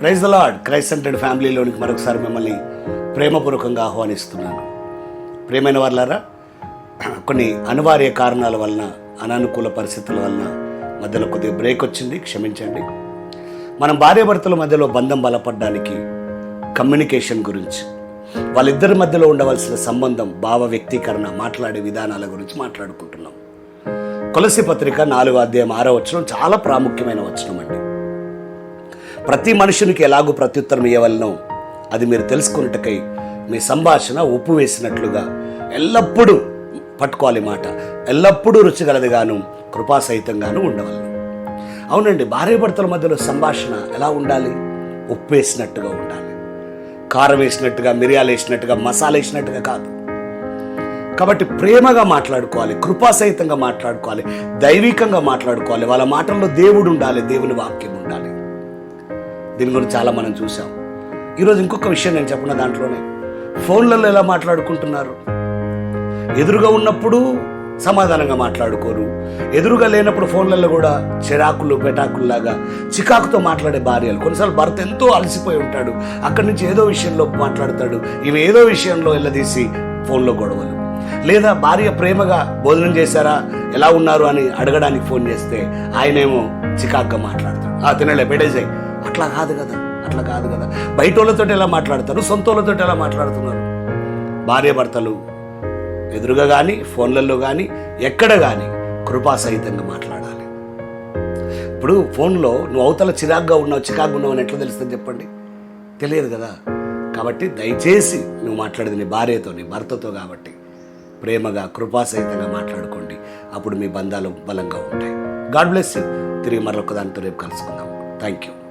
Praise the Lord Christ centred ఫ్యామిలీలోనికి మరొకసారి మిమ్మల్ని ప్రేమపూర్వకంగా ఆహ్వానిస్తున్నాను. ప్రేమైన వాళ్ళారా కొన్ని అనివార్య కారణాల వలన అనానుకూల పరిస్థితుల వలన మధ్యలో కొద్దిగా బ్రేక్ వచ్చింది. క్షమించండి. మనం భార్యాభర్తల మధ్యలో బంధం బలపడడానికి కమ్యూనికేషన్ గురించి వాళ్ళిద్దరి మధ్యలో ఉండవలసిన సంబంధం భావ వ్యక్తీకరణ మాట్లాడే విధానాల గురించి మాట్లాడుకుంటున్నాం. కొలసి పత్రిక నాలుగో అధ్యాయం ఆరో వచనం చాలా ప్రాముఖ్యమైన వచనం అండి ప్రతి మనుషునికి ఎలాగూ ప్రత్యుత్తరం ఇవ్వవలనో అది మీరు తెలుసుకున్నట్టుకై మీ సంభాషణ ఉప్పు వేసినట్లుగా ఎల్లప్పుడూ పట్టుకోవాలి మాట. ఎల్లప్పుడూ రుచిగలదిగాను కృపాసహితంగాను ఉండవలను. అవునండి భార్యాభర్తల మధ్యలో సంభాషణ ఎలా ఉండాలి? ఉప్పు వేసినట్టుగా ఉండాలి. కారం వేసినట్టుగా మిరియాలు వేసినట్టుగా మసాలా వేసినట్టుగా కాదు. కాబట్టి ప్రేమగా మాట్లాడుకోవాలి కృపాసహితంగా మాట్లాడుకోవాలి దైవికంగా మాట్లాడుకోవాలి. వాళ్ళ మాటల్లో దేవుడు ఉండాలి దేవుని వాక్యం ఉండాలి. దీని గురించి చాలా మనం చూసాం ఈరోజు ఇంకొక విషయం నేను చెప్పిన దాంట్లోనే ఫోన్లలో ఎలా మాట్లాడుకుంటున్నారు? ఎదురుగా ఉన్నప్పుడు సమాధానంగా మాట్లాడుకోరు. ఎదురుగా లేనప్పుడు ఫోన్లలో కూడా చిరాకులు పెటాకుల్లాగా చికాకుతో మాట్లాడే భార్యలు. కొన్నిసార్లు భర్త ఎంతో అలసిపోయి ఉంటాడు. అక్కడి నుంచి ఏదో విషయంలో మాట్లాడతాడు. ఇవి ఏదో విషయంలో వెళ్ళదీసి ఫోన్లో గొడవలు. లేదా భార్య ప్రేమగా భోజనం చేశారా? ఎలా ఉన్నారు అని అడగడానికి ఫోన్ చేస్తే ఆయనేమో చికాగ్గా మాట్లాడతాడు. ఆ తినలే పెట్టేసాయి. అట్లా కాదు కదా అట్లా కాదు కదా. బయట వాళ్ళతో ఎలా మాట్లాడతారు? సొంత వాళ్ళతో ఎలా మాట్లాడుతున్నారు? భార్య భర్తలు ఎదురుగా కానీ ఫోన్లలో కానీ ఎక్కడ కానీ కృపాసహితంగా మాట్లాడాలి. ఇప్పుడు ఫోన్లో నువ్వు అవతల చిరాగ్గా ఉన్నావు చికాగ్గా ఉన్నావు అని ఎట్లా తెలుస్తుంది చెప్పండి? తెలియదు కదా. కాబట్టి దయచేసి నువ్వు మాట్లాడేది నీ భార్యతో నీ భర్తతో కాబట్టి ప్రేమగా కృపాసహితంగా మాట్లాడుకోండి. అప్పుడు మీ బంధాలు బలంగా ఉంటాయి. God bless you. తిరిగి మరొక దానితో రేపు కలుసుకుందాం. Thank you